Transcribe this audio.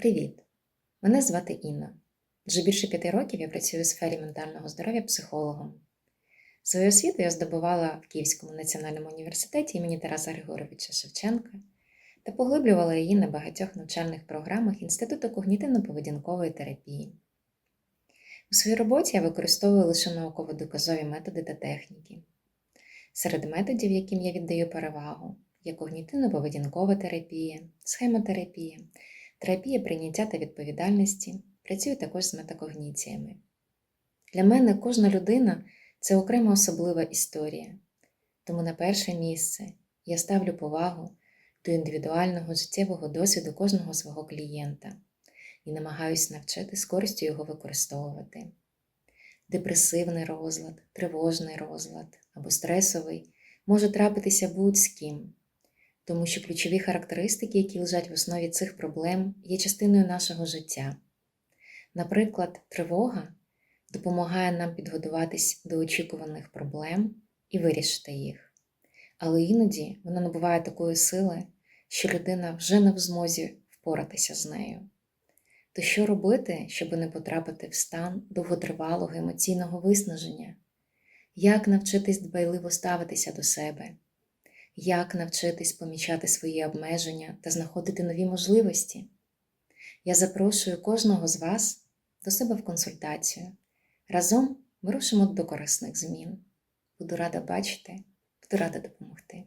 Привіт! Мене звати Інна. Вже більше п'яти років я працюю у сфері ментального здоров'я психологом. Свою освіту я здобувала в Київському національному університеті імені Тараса Григоровича Шевченка та поглиблювала її на багатьох навчальних програмах Інституту когнітивно-поведінкової терапії. У своїй роботі я використовую лише науково-доказові методи та техніки. Серед методів, яким я віддаю перевагу, є когнітивно-поведінкова терапія, схемотерапія, терапія прийняття та відповідальності, працюю також з метакогніціями. Для мене кожна людина це окрема особлива історія, тому на перше місце я ставлю повагу до індивідуального життєвого досвіду кожного свого клієнта і намагаюся навчити з користю його використовувати. Депресивний розлад, тривожний розлад або стресовий може трапитися будь з ким, тому що ключові характеристики, які лежать в основі цих проблем, є частиною нашого життя. Наприклад, тривога допомагає нам підготуватись до очікуваних проблем і вирішити їх. Але іноді вона набуває такої сили, що людина вже не в змозі впоратися з нею. То що робити, щоб не потрапити в стан довготривалого емоційного виснаження? Як навчитись дбайливо ставитися до себе? Як навчитись помічати свої обмеження та знаходити нові можливості? Я запрошую кожного з вас до себе в консультацію. Разом ми рушимо до корисних змін. Буду рада бачити, буду рада допомогти.